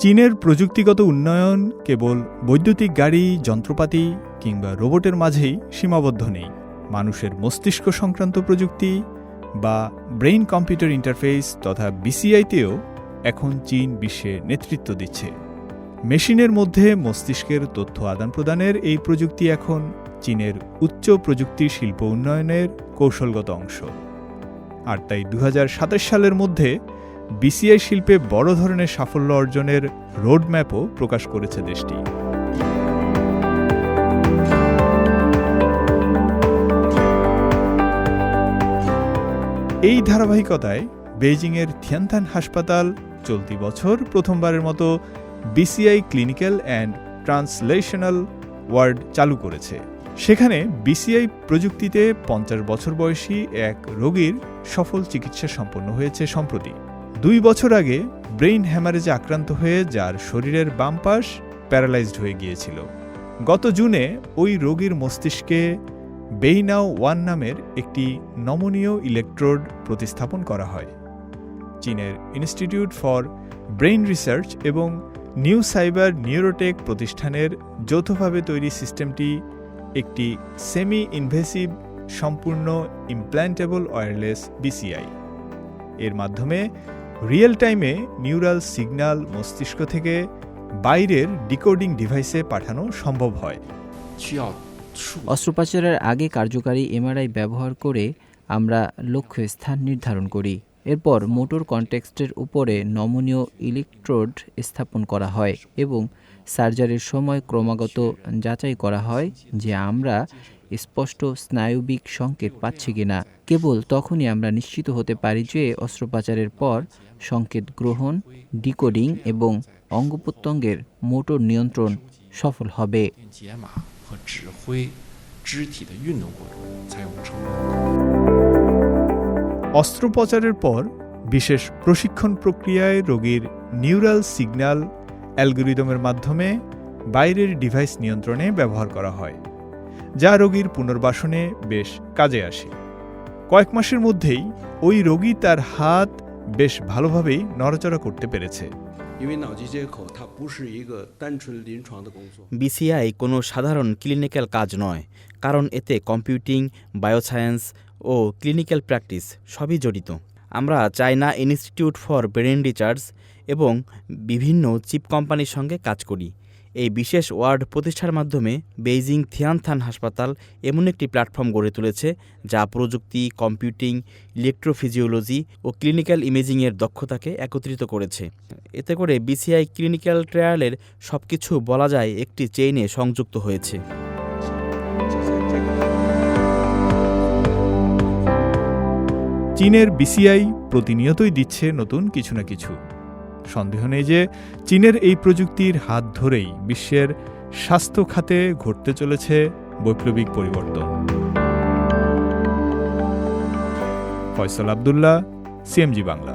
চীনের প্রযুক্তিগত উন্নয়ন কেবল বৈদ্যুতিক গাড়ি, যন্ত্রপাতি কিংবা রোবটের মাঝেই সীমাবদ্ধ নেই। মানুষের মস্তিষ্ক সংক্রান্ত প্রযুক্তি বা ব্রেইন কম্পিউটার ইন্টারফেস তথা বিসিআইতেও এখন চীন বিশ্বে নেতৃত্ব দিচ্ছে। মেশিনের মধ্যে মস্তিষ্কের তথ্য আদান প্রদানের এই প্রযুক্তি এখন চীনের উচ্চ প্রযুক্তি শিল্প উন্নয়নের কৌশলগত অংশ। আর তাই দু হাজার সাতাশ সালের মধ্যে বিসিআই শিল্পে বড় ধরনের সাফল্য অর্জনের রোডম্যাপও প্রকাশ করেছে দেশটি। এই ধারাবাহিকতায় বেইজিংয়ের থিয়ানথান হাসপাতাল চলতি বছর প্রথমবারের মতো BCI clinical and translational ward চালু করেছে। সেখানে বিসিআই প্রযুক্তিতে পঞ্চাশ বছর বয়সী এক রোগীর সফল চিকিৎসা সম্পন্ন হয়েছে সম্প্রতি। দুই বছর আগে ব্রেইন হ্যামারেজে আক্রান্ত হয়ে, যার শরীরের বাম পাশ প্যারালাইজড হয়ে গিয়েছিল। গত জুনে ওই রোগীর মস্তিষ্কে বেইনাও ওয়ান নামের একটি নমনীয় ইলেকট্রোড প্রতিস্থাপন করা হয়। চীনের ইনস্টিটিউট ফর ব্রেইন রিসার্চ এবং নিউ সাইবার নিউরোটেক প্রতিষ্ঠানের যৌথভাবে তৈরি সিস্টেমটি একটি সেমি ইনভেসিভ সম্পূর্ণ ইমপ্ল্যান্টেবল ওয়্যারলেস বিসিআই। এর মাধ্যমে রিয়েল টাইমে নিউরাল সিগন্যাল মস্তিষ্ক থেকে বাইরের ডিকোডিং ডিভাইসে পাঠানো সম্ভব হয়। অস্ত্রোপচারের আগে কার্যকারী এমআরআই ব্যবহার করে আমরা লক্ষ্য স্থান নির্ধারণ করি। এরপর মোটর কন্টেক্সটের উপরে নমনীয় ইলেকট্রোড স্থাপন করা হয় এবং সার্জারির সময় ক্রমাগত যাচাই করা হয় যে আমরা স্পষ্ট স্নায়বিক সংকেত পাচ্ছি কিনা। কেবল তখনই আমরা নিশ্চিত হতে পারি যে অস্ত্রোপচারের পর সংকেত গ্রহণ, ডিকোডিং এবং অঙ্গপ্রত্যঙ্গের মোটর নিয়ন্ত্রণ সফল হবে। অস্ত্রোপচারের পর বিশেষ প্রশিক্ষণ প্রক্রিয়ায় রোগীর নিউরাল সিগন্যাল অ্যালগোরিদমের মাধ্যমে বাইরের ডিভাইস নিয়ন্ত্রণে ব্যবহার করা হয়। যা রোগীর পুনর্বাসনে বেশ কাজে আসে। কয়েক মাসের মধ্যেই ওই রোগী তার হাত বেশ ভালোভাবেই নড়াচড়া করতে পেরেছে। বিসিআই কোনো সাধারণ ক্লিনিক্যাল কাজ নয় কারণ এতে কম্পিউটিং বায়োসায়েন্স ও ক্লিনিক্যাল প্র্যাকটিস সবই জড়িত। আমরা China institute for brain research এবং বিভিন্ন চিপ কোম্পানির সঙ্গে কাজ করি। এই বিশেষ ওয়ার্ড প্রতিষ্ঠার মাধ্যমে বেইজিং থিয়ানথান হাসপাতাল এমন একটি প্ল্যাটফর্ম গড়ে তুলেছে যা প্রযুক্তি, কম্পিউটিং, ইলেকট্রোফিজিওলজি ও ক্লিনিক্যাল ইমেজিংয়ের দক্ষতাকে একত্রিত করেছে। এতে করে বিসিআই ক্লিনিক্যাল ট্রায়ালের সব কিছু বলা যায় একটি চেইনে সংযুক্ত হয়েছে। চীনের বিসিআই প্রতিনিয়তই দিচ্ছে নতুন কিছু না কিছু। সন্দেহ নেই যে চীনের এই প্রযুক্তির হাত ধরেই বিশ্বের স্বাস্থ্য খাতে ঘটতে চলেছে বৈপ্লবিক পরিবর্তন। ফয়সল আবদুল্লাহ, সিএমজি বাংলা।